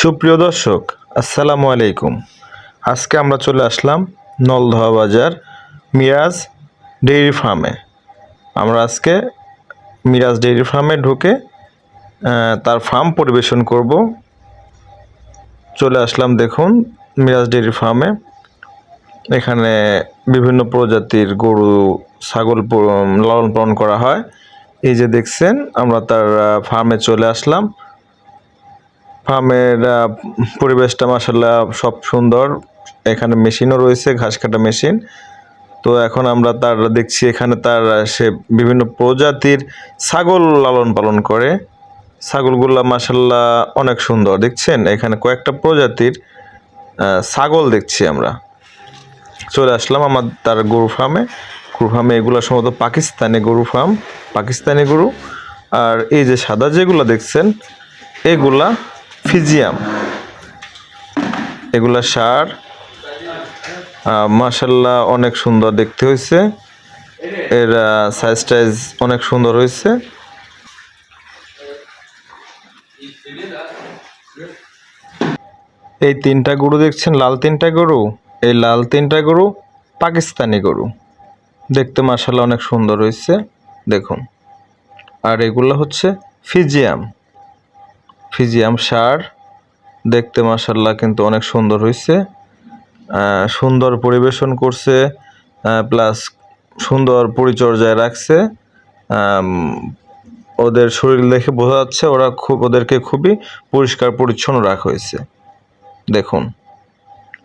সুপ্রিয় দর্শক, আসসালামু আলাইকুম। আজকে আমরা চলে আসলাম নলদহ বাজার মিরাজ ডেইরি ফার্মে। আমরা আজকে মিরাজ ডেইরি ফার্মে ঢুকে তার ফার্ম পরিবেশন করব। চলে আসলাম দেখুন মিরাজ ডেইরি ফার্মে। এখানে বিভিন্ন প্রজাতির গরু, ছাগল লালন পালন করা হয়। এই যে দেখছেন, আমরা তার ফার্মে চলে আসলাম। ফার্মের পরিবেশটা মাসাল্লাহ সব সুন্দর। এখানে মেশিনও রয়েছে, ঘাস কাটা মেশিন। তো এখন আমরা তার দেখছি এখানে তার সে বিভিন্ন প্রজাতির ছাগল লালন পালন করে। ছাগলগুলা মাসাল্লাহ অনেক সুন্দর, দেখছেন? এখানে কয়েকটা প্রজাতির ছাগল দেখছি আমরা। চলে আসলাম আমার তার গরু ফার্মে। গরু ফার্মে এগুলো সম্ভবত পাকিস্তানি গরু ফার্ম, পাকিস্তানি গরু। আর এই যে সাদা যেগুলো দেখছেন, এগুলা ফিজিয়াম। এগুলা সার। মাসাল্লাহ অনেক সুন্দর দেখতে হয়েছে এর সাইজ টাইজ অনেক সুন্দর হয়েছে এই তিনটা গরু দেখছেন? লাল তিনটা গরু। এই লাল তিনটা গরু পাকিস্তানি গরু। দেখতে মাসাল্লাহ অনেক সুন্দর হয়েছে দেখুন। আর এগুলো হচ্ছে ফিজিয়াম। ফিজিয়াম সার। দেখতে মাসাল্লাহ কিন্তু অনেক সুন্দর হয়েছে সুন্দর পরিবেশন করছে প্লাস সুন্দর পরিচর্যায় রাখছে। ওদের শরীর দেখে বোঝা যাচ্ছে ওরা খুব, ওদেরকে খুবই পরিষ্কার পরিচ্ছন্ন রাখা হয়েছে। দেখুন,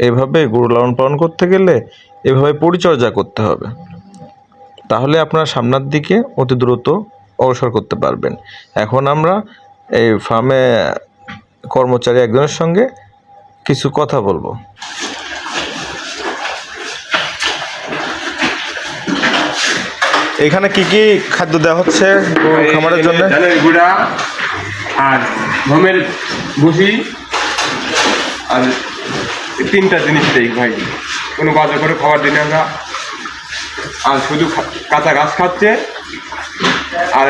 এভাবে গরু লালন পালন করতে গেলে এভাবে পরিচর্যা করতে হবে। তাহলে আপনার সামনের দিকে অতি দ্রুত অগ্রসর করতে পারবেন। এখন আমরা এই ফার্মে কর্মচারী একজনের সঙ্গে কিছু কথা বলব। এখানে কি কি খাদ্য দেওয়া হচ্ছে খামারের জন্য? গুঁড়া আর গমের ভুসি আর তিনটা জিনিস দেই ভাই। কোনো বাজার করে খাবার দিনে আমরা। আর শুধু কাঁচা ঘাস খাচ্ছে। আর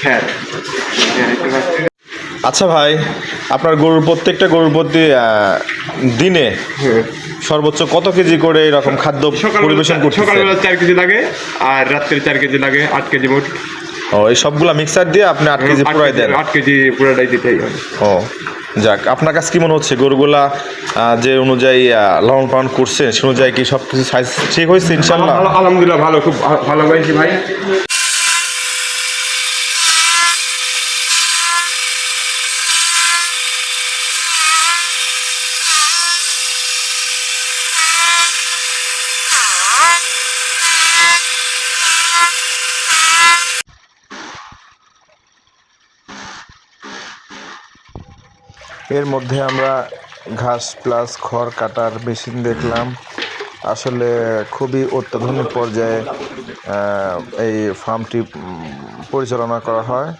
খ্যার আচ্ছা ভাই আপনার গরুর প্রত্যেকটা গরুর প্রতি দিনে সর্বোচ্চ কত কেজি করে এরকম খাদ্য পরিবেশন করছে সকালবেলা চার কেজি লাগে আর রাত্রে চার কেজি লাগে আট কেজি মোট। ও এই সবগুলা মিক্সার দিয়ে আপনি আট কেজি পুরাই দেন? আট কেজি পুরোটাই দিতেই হয়। ও যাক আপনার কাছে কি মনে হচ্ছে গরুগুলা যে অনুযায়ী লালন পালন করছেন সে অনুযায়ী কি সব কিছু সাইজ ঠিক হয়েছে ইনশাল্লাহ? আলহামদুলিল্লাহ ভালো খুব ভালো পাইছি ভাই। এর মধ্যে আমরা ঘাস প্লাস খড় কাটার মেশিন দেখলাম। আসলে খুবই অত্যাধুনিক পর্যায়ে এই ফার্মটি পরিচালনা করা হয়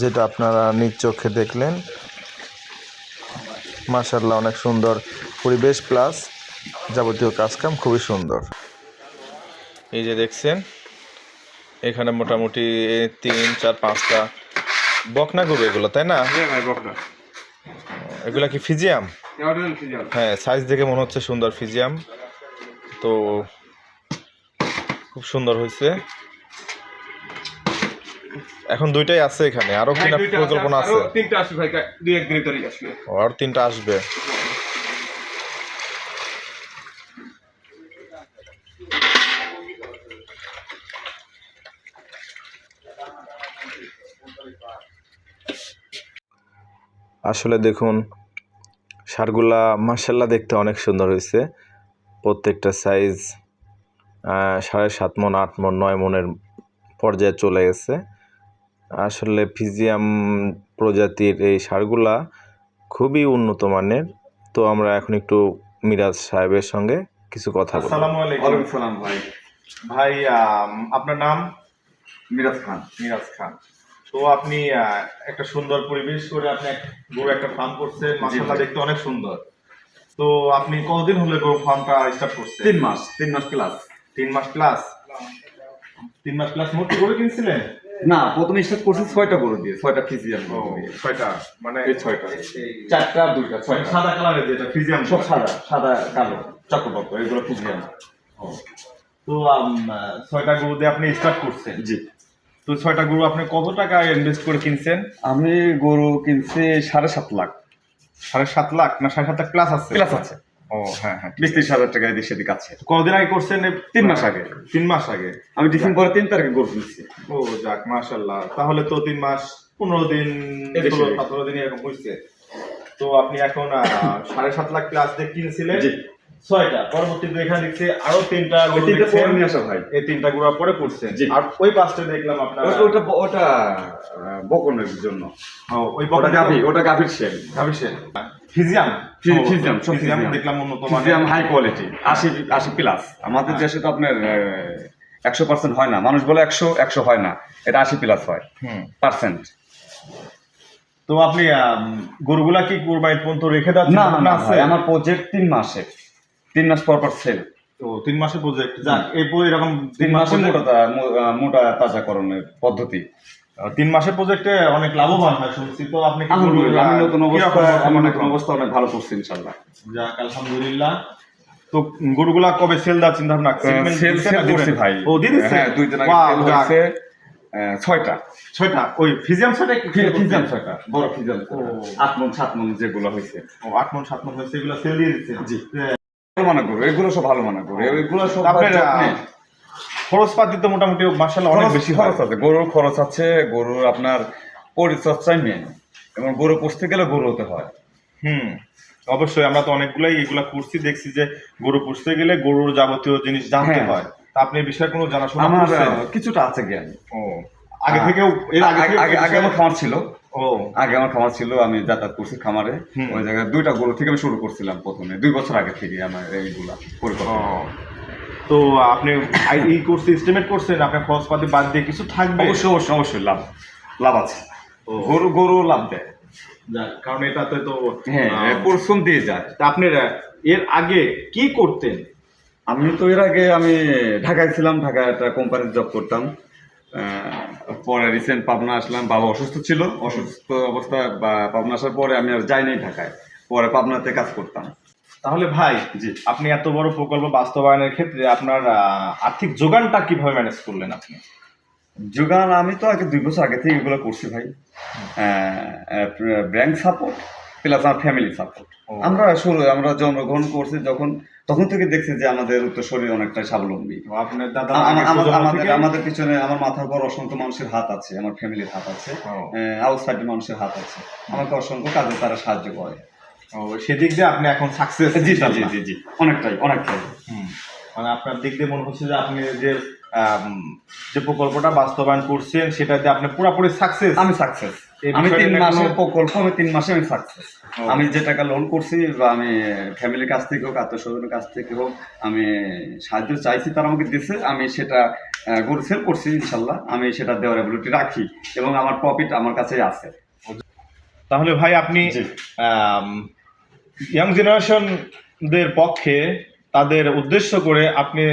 যেটা আপনারা নিজ চোখে দেখলেন। মার্শাল্লাহ অনেক সুন্দর পরিবেশ প্লাস যাবতীয় কাজকাম খুবই সুন্দর। এই যে দেখছেন এখানে মোটামুটি তিন চার পাঁচটা বকনা গরু এগুলো তাই না? হ্যাঁ ভাই বকরা এগুলা কি ফিজিয়াম? হ্যাঁ সাইজ দেখে মনে হচ্ছে সুন্দর ফিজিয়াম। তো খুব সুন্দর হয়েছে। এখন দুইটাই আছে এখানে। আরও হ্যাঁ, কিনা পরিকল্পনা আছে? তিনটা আসবে ভাই দুই ভিতরেই আসবে। আর তিনটা আসবে। আসলে দেখুন সারগুলা মার্শাল্লাহ দেখতে অনেক সুন্দর হয়েছে। প্রত্যেকটা সাইজ সাড়ে সাত মন আট মন নয় মনের পর্যায়ে চলে গেছে। আসলে ফিজিয়াম প্রজাতির এই সারগুলা খুবই উন্নত মানের। তো আমরা এখন একটু মিরাজ সাহেবের সঙ্গে কিছু কথা বলব আসসালামু আলাইকুম। সালাম ভাই। ভাই আপনার নাম? মিরাজ খান মিরাজ খান। তো আপনি একটা সুন্দর পরিবেশ করে আপনি গরু একটা ফার্ম করছেন। মাসাল্লাহ দেখতে অনেক সুন্দর। তো আপনি কতদিন হলে গরু ফার্মটা স্টার্ট করছেন? তিন মাস তিন মাস প্লাস তিন মাস প্লাস তিন মাস প্লাস মোট গরু কিনছিলেন? না প্রথমে স্টার্ট করছি ছয়টা গরু দিয়ে ছয়টা ফিজিয়াম ছয়টা মানে এই ছয়টা। চারটা দুইটা ছয়টা। সাদা কালারের যেটা ফিজিয়াম সব সাদা সাদা কালো চক্রপক্ষ এগুলো ফিজিয়াম তো ছয়টা গরু দিয়ে আপনি স্টার্ট করছেন। জি। তো ছয়টা গরু আপনি কত টাকা ইনভেস্ট করে কিনছেন? আমি গরু কিনছি সাড়ে সাত লাখ। সাড়ে সাত লাখ না সাড়ে সাত লাখ প্লাস আছে? প্লাস আছে। ও হ্যাঁ হ্যাঁ বিশ ত্রিশ হাজার টাকা এদিক সেদিক আছে। আগে করছেন? তিন মাস আগে। তিন মাস আগে। আমি ডিসেম্বরের তিন তারিখে গরু কিনছি। ও যাক মাশাল্লাহ তাহলে তো তিন মাস পনেরো দিন ষোলো সতেরো দিন এরকম হয়েছে। তো আপনি এখন সাড়ে সাত লাখ প্লাস দিয়ে কিনেছিলেন। ছয়টা। পরবর্তীতে এখানে দেখছি আরও তিনটা তিনটা পরে নিয়ে আসা ভাই। এই তিনটা গরু পরে জি। আর ওই পাঁচটা দেখলাম আপনার। ওটা ওটা বকনের জন্য। ওই গাভি ওটা গাভির সেল গাভিসের ফিজিয়াম। ফিজিয়াম, ফিজিয়াম ফিজিয়াম। দেখলাম উন্নত ফিজিয়াম হাই কোয়ালিটি আশি আশি প্লাস আমাদের হ্যাঁ। দেশে তো আপনার একশো পার্সেন্ট হয় না। মানুষ বলে একশো একশো হয় না। এটা আশি প্লাস হয়। পার্সেন্ট তো আপনি গরুগুলা কি কুরবানি পর্যন্ত রেখে দেওয়ার না না, আমার প্রজেক্ট তিন মাসে তিন মাস পর পর সেল তো তিন মাসের প্রজেক্ট যাক এরপর এরকম তিন মাসে মোটা মোটা তাজাকরণের পদ্ধতি। তিন মাসের প্রজেক্টে অনেক লাভবান হয় শুনছি তো। আপনি কি আমি নতুন অবস্থা বর্তমানে নতুন অবস্থা অনেক ভালো করছি ইনশাল্লাহ যাক আলহামদুলিল্লাহ। তো গরুগুলা কবে সেল দেওয়ার চিন্তা ভাবনা? সেল সেল করছি ভাই। ও দিচ্ছে? হ্যাঁ দুই দিন আগে সেল। হয়েছে। ছয়টা। ছয়টা? ওই ফিজিয়াম ছয়টা কি? ফি- ছয়টা। বড় ফিজিয়াম ও। আট মন সাত মন যেগুলো হয়েছে। ও আট মন সাত মন হয়েছে এগুলো সেল দিয়ে দিচ্ছে? জি। মানা করো এগুলো সব ভালো মানা করো। এগুলো সব। খরচপাতি তো মোটামুটি অনেক বেশি খরচ আছে। গরুর খরচ আছে গরুর আপনার পরিচর্যাই মেন এবং গরু পুষতে গেলে গরু হতে হয়। হুম অবশ্যই আমরা তো অনেকগুলাই এগুলা করছি দেখছি যে গরু পুষতে গেলে গরুর যাবতীয় জিনিস জানতে হ্যাঁ। হয়। তা আপনি বিষয়ে কোনো জানাশোনা আমার কিছুটা আছে জ্ঞান। ও আগে থেকেও এর আগে আগে আগে আগে আমার খামার ছিল। ও। আগে আমার খামার ছিল আমি যাতায়াত করছি খামারে। ওই জায়গায় দুইটা গরু থেকে আমি শুরু করছিলাম প্রথমে দুই বছর আগে থেকে আমার এইগুলা পরিকল্পনা। তো আপনি এই কোর্স এস্টিমেট করছেন আপনার খরচপাতি বাদ দিয়ে কিছু থাকবে? অবশ্যই অবশ্যই অবশ্যই লাভ লাভ আছে। গরু গরু লাভ দেয়। কারণ এটাতে তো হ্যাঁ আহ, পরিশ্রম দিয়ে যায়। তা আপনি এর আগে কি করতেন? আমি তো এর আগে আমি ঢাকায় ছিলাম ঢাকায় একটা কোম্পানির জব করতাম। পরে রিসেন্ট পাবনা আসলাম বাবা অসুস্থ ছিল অসুস্থ অবস্থা বা- পাবনা আসার পরে আমি আর যাই নাই ঢাকায়। পরে পাবনাতে কাজ করতাম। তাহলে ভাই জি। আপনি এত বড় প্রকল্প বাস্তবায়নের ক্ষেত্রে আপনার আর্থিক যোগানটা কীভাবে ম্যানেজ করলেন আপনি? যোগান আমি তো আগে দুই বছর আগে থেকে এগুলো করছি ভাই। ব্যাংক সাপোর্ট প্লাস আমার ফ্যামিলি সাপোর্ট আমরা শুরু আমরা জন্মগ্রহণ করছি যখন তখন থেকে দেখছি যে আমাদের উত্তর শরীর অনেকটা স্বাবলম্বী। আমাদের আমাদের পিছনে আমার মাথার পর অসংখ্য মানুষের হাত আছে আমার ফ্যামিলির হাত আছে ও। আউটসাইডের মানুষের হাত আছে। আমাকে অসংখ্য কাজে তারা সাহায্য করে। সেদিক দিয়ে আপনি এখন সাকসেস জি জি জি অনেকটাই অনেকটাই। মানে আপনার দিক দিয়ে মনে হচ্ছে যে আপনি যে যে প্রকল্পটা বাস্তবায়ন করছেন সেটাতে আপনি পুরোপুরি সাকসেস আমি সাকসেস আমি তিন মাসের প্রকল্প আমি তিন মাসে আমি সাকসেস আমি যে টাকা লোন করছি বা আমি ফ্যামিলির কাছ থেকে হোক আত্মস্বজনের কাছ থেকে হোক আমি সাহায্য চাইছি তারা আমাকে দিচ্ছে আমি সেটা গরু সেল করছি ইনশাল্লাহ। আমি সেটা দেওয়ার অ্যাবিলিটি রাখি এবং আমার প্রফিট আমার কাছেই আছে। তাহলে ভাই আপনি। ইয়াং জেনারেশনদের পক্ষে তাদের উদ্দেশ্য করে আপনি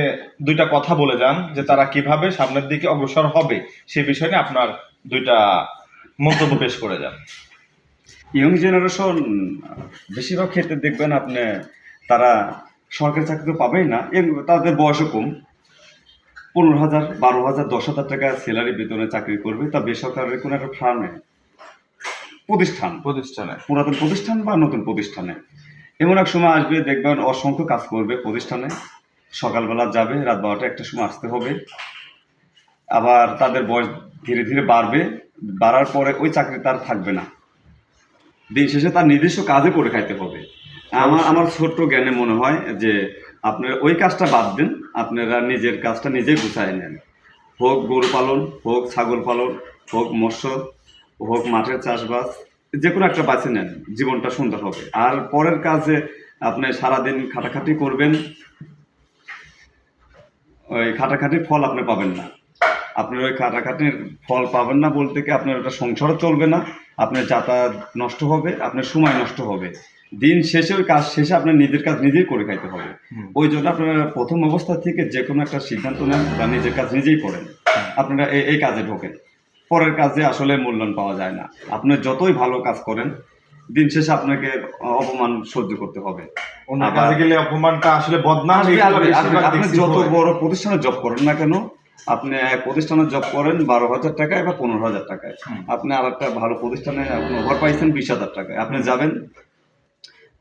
দুইটা কথা বলে যান যে তারা কীভাবে সামনের দিকে অগ্রসর হবে সে বিষয়ে আপনার দুইটা মন্তব্য পেশ করে যান। ইয়ং জেনারেশন বেশিরভাগ ক্ষেত্রে দেখবেন আপনি তারা সরকারি চাকরি তো পাবেই না তাদের বয়সও কম। পনেরো হাজার বারো হাজার দশ হাজার টাকা স্যালারি বেতনে চাকরি করবে তা বেসরকারি কোনো একটা ফার্মে প্রতিষ্ঠান। প্রতিষ্ঠানে। পুরাতন প্রতিষ্ঠান বা নতুন প্রতিষ্ঠানে। এমন এক সময় আসবে, দেখবেন অসংখ্য কাজ করবে প্রতিষ্ঠানে। সকালবেলা যাবে, রাত বারোটা একটা সময় আসতে হবে। আবার তাদের বয়স ধীরে ধীরে বাড়বে, বাড়ার পরে ওই চাকরি তার থাকবে না। দিন শেষে তার নিজস্ব কাজে করে খাইতে হবে। আমার আমার ছোট্ট জ্ঞানে মনে হয় যে আপনারা ওই কাজটা বাদ দেন, আপনারা নিজের কাজটা নিজেই গুছাই নেন। হোক গরু পালন, হোক ছাগল পালন, হোক মৎস্য, হোক মাঠের চাষবাস যে কোনো একটা বাছে নেন জীবনটা সুন্দর হবে। আর পরের কাজে আপনি সারাদিন খাটাখাটি করবেন ওই খাটাখাটির ফল আপনি পাবেন না। আপনার ওই খাটাখাটির ফল পাবেন না বলতে কি আপনার ওটা সংসারও চলবে না আপনার যাতায়াত নষ্ট হবে আপনার সময় নষ্ট হবে। দিন শেষে ওই কাজ শেষে আপনার নিজের কাজ নিজেই করে খাইতে হবে। ওই জন্য আপনারা প্রথম অবস্থা থেকে যে কোনো একটা সিদ্ধান্ত নেন বা নিজের কাজ নিজেই করেন। আপনারা এই এই কাজে ঢোকেন। পরের কাজে আসলে মূল্যায়ন পাওয়া যায় না। আপনি যতই ভালো কাজ করেন দিন শেষে আপনাকে অপমান সহ্য করতে হবে। আবার- গেলে অপমানটা আসলে বদনাম আপনি- যত বড় প্রতিষ্ঠানে জব করেন না কেন আপনি এক প্রতিষ্ঠানে জব করেন বারো হাজার টাকায় বা পনেরো হাজার টাকায়। আপনি আর একটা ভালো প্রতিষ্ঠানে আপনি ওভার পাইছেন বিশ হাজার টাকায়। আপনি যাবেন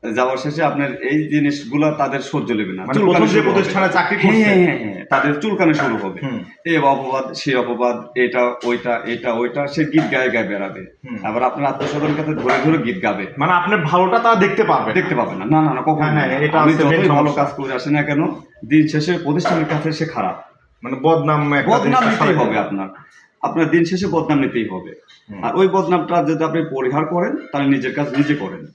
যাওয়ার শেষে আপনার এই জিনিসগুলো তাদের সহ্য নেবে না। মানে প্রতিষ্ঠানে চাকরি হ্যাঁ, হ্যাঁ, হ্যাঁ, তাদের চুলকানি শুরু হবে। হুম। এই অপবাদ সে অপবাদ এটা ওইটা এটা ওইটা সে গীত গায়ে গায়ে বেড়াবে। আবার আপনার আত্মস্বজন কাছে ধরে ধরে গীত গাবে। মানে আপনার ভালোটা তারা দেখতে পারবে। দেখতে পাবে না। না না না কখনো এটা আমি যতই ভালো কাজ করে আসে না কেন দিন শেষে প্রতিষ্ঠানের কাছে সে খারাপ। মানে বদনাম বদনাম নিতেই হবে আপনার। আপনার দিন শেষে বদনাম নিতেই হবে। আর ওই বদনামটা যদি আপনি পরিহার করেন তাহলে নিজের কাজ নিজে করেন।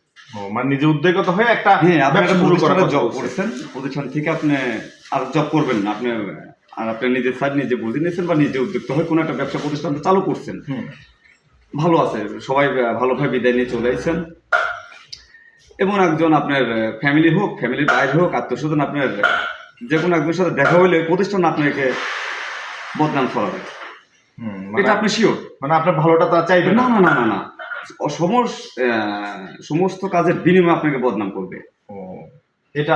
মানে নিজে উদ্যোগত হয়ে একটা হ্যাঁ আপনি একটা শুরু করার জব করেছেন প্রতিষ্ঠান থেকে আপনি আর জব করবেন না আপনি আর আপনি নিজের সাইড নিজে বুঝে নিয়েছেন বা নিজে উদ্যুক্ত হয়ে কোনো একটা ব্যবসা প্রতিষ্ঠান চালু করছেন। ভালো আছে সবাই ভালোভাবে বিদায় নিয়ে চলে আসছেন এবং একজন আপনার ফ্যামিলি হোক ফ্যামিলির বাইরে হোক আত্মীয়স্বজন আপনার যে কোনো একজনের সাথে দেখা হলে প্রতিষ্ঠান আপনাকে বদনাম হুম, এটা মানে আপনি শিওর মানে আপনার ভালোটা তারা চাইবে না না না না না। সমস্ত সমস্ত কাজের বিনিময়ে আপনাকে বদনাম করবে। এটা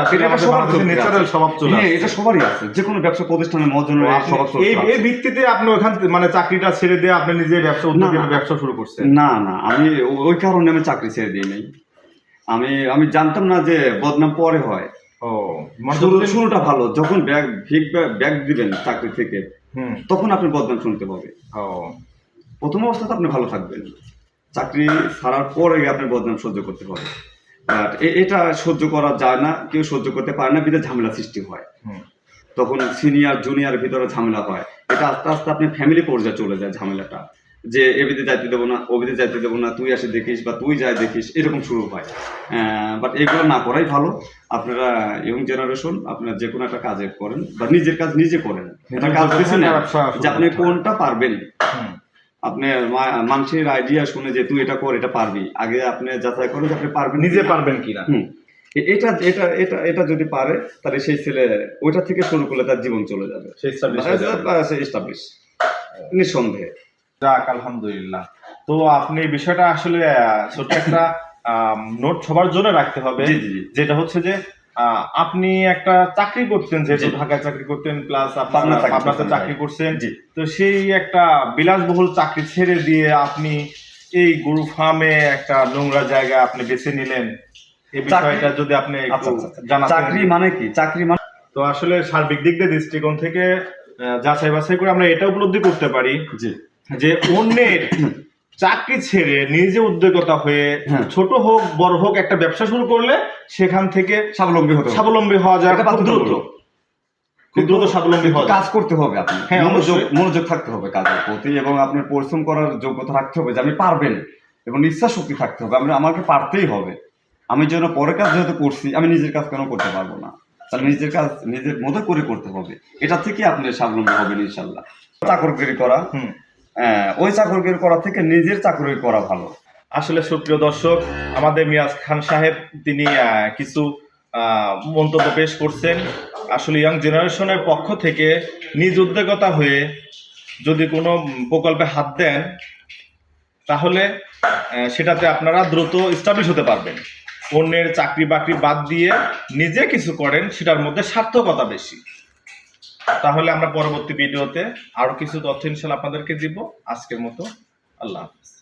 ন্যাচারাল স্বভাব চলে হ্যাঁ এটা সবারই আছে। যে কোনো ব্যবসা প্রতিষ্ঠানের এই এই ভিত্তিতে আপনি ওখান মানে চাকরিটা ছেড়ে দিয়ে আপনি নিজে ব্যবসা উদ্যোগে ব্যবসা শুরু করছেন? না না। আমি ওই কারণে আমি চাকরি ছেড়ে দিই নাই। আমি আমি জানতাম না যে বদনাম পরে হয়। ও মানে শুরু শুরুটা ভালো। যখন ব্যাগ ভিক ব্যাগ দিবেন চাকরি থেকে তখন আপনি বদনাম শুনতে পাবে ও। প্রথম অবস্থাতে আপনি ভালো থাকবেন। চাকরি ছাড়ার পরে আপনি বদনাম সহ্য করতে হবে এটা সহ্য করা যায় না কেউ সহ্য করতে পারে না বিধে ঝামেলা সৃষ্টি হয়। তখন সিনিয়র জুনিয়র ভিতরে ঝামেলা হয়। এটা আস্তে আস্তে আপনি ফ্যামিলি পর্যায়ে চলে যায় ঝামেলাটা। যে এবিতে যাইতে দেবো না ওবিতে যাইতে দেবো না তুই আসে দেখিস বা তুই যাই দেখিস এরকম শুরু হয়। বাট এগুলো না করাই ভালো। আপনারা ইয়ং জেনারেশন আপনারা যে কোনো একটা কাজে করেন বা নিজের কাজ নিজে করেন। একটা কাজ শুরু যে আপনি কোনটা পারবেন। আপনি মানুষের আইডিয়া শুনে যে তুই এটা কর এটা পারবি। আগে আপনি যাচাই করেন যে আপনি পারবেন নিজে পারবেন কিনা। হুম। এটা এটা এটা এটা যদি পারে তাহলে সেই ছেলে ওইটা থেকে শুরু করলে তার জীবন চলে যাবে। সেই এস্টাবলিশ নিঃসন্দেহে। যাক আলহামদুলিল্লাহ। তো আপনি বিষয়টা আসলে ছোট্ট একটা নোট সবার জন্য রাখতে হবে। যেটা হচ্ছে যে আপনি একটা চাকরি করতেন যেহেতু ঢাকায় চাকরি করতেন প্লাস আপনার চাকরি করছেন তো সেই একটা বিলাসবহুল চাকরি ছেড়ে দিয়ে আপনি এই গরু ফার্মে একটা নোংরা জায়গা আপনি বেছে নিলেন? এই বিষয়টা যদি আপনি আচ্ছা আচ্ছা, আচ্ছা। চাকরি মানে কি? চাকরি মানে তো আসলে সার্বিক দিক দিয়ে দৃষ্টিকোণ থেকে যাচাই বাছাই করে আমরা এটা উপলব্ধি করতে পারি যে অন্যের চাকরি ছেড়ে নিজে উদ্যোগতা হয়ে হ্যাঁ। ছোট হোক বড় হোক একটা ব্যবসা শুরু করলে সেখান থেকে স্বাবলম্বী হতে। স্বাবলম্বী হওয়া যায়। দ্রুত। খুব দ্রুত স্বাবলম্বী হওয়া কাজ করতে হবে আপনি। হ্যাঁ, মনোযোগ মনোযোগ থাকতে হবে কাজের প্রতি এবং আপনার পরিশ্রম করার যোগ্যতা রাখতে হবে যে আপনি পারবেন এবং ইচ্ছা শক্তি থাকতে হবে। আমি আমাকে পারতেই হবে। আমি যেন পরের কাজ যেহেতু করছি আমি নিজের কাজ কেন করতে পারব না? তাহলে নিজের কাজ নিজের মতো করে করতে হবে। এটা থেকে আপনি স্বাবলম্বী হবেন ইনশাল্লাহ চাকরগিরি করা ওই চাকরগিরি করা থেকে নিজের চাকরি করা ভালো। আসলে সুপ্রিয় দর্শক, আমাদের মিয়াজ খান সাহেব, তিনি কিছু মন্তব্য পেশ করছেন। আসলে ইয়াং জেনারেশনের পক্ষ থেকে নিজ উদ্যোগতা হয়ে যদি কোনো প্রকল্পে হাত দেন, তাহলে সেটাতে আপনারা দ্রুত স্টাবলিশ হতে পারবেন। অন্যের চাকরি বাকরি বাদ দিয়ে নিজে কিছু করেন, সেটার মধ্যে সার্থকতা বেশি। তাহলে আমরা পরবর্তী ভিডিওতে আরও কিছু তথ্য ইনশাল্লাহ আপনাদেরকে দিব। আজকের মতো আল্লাহ হাফিজ।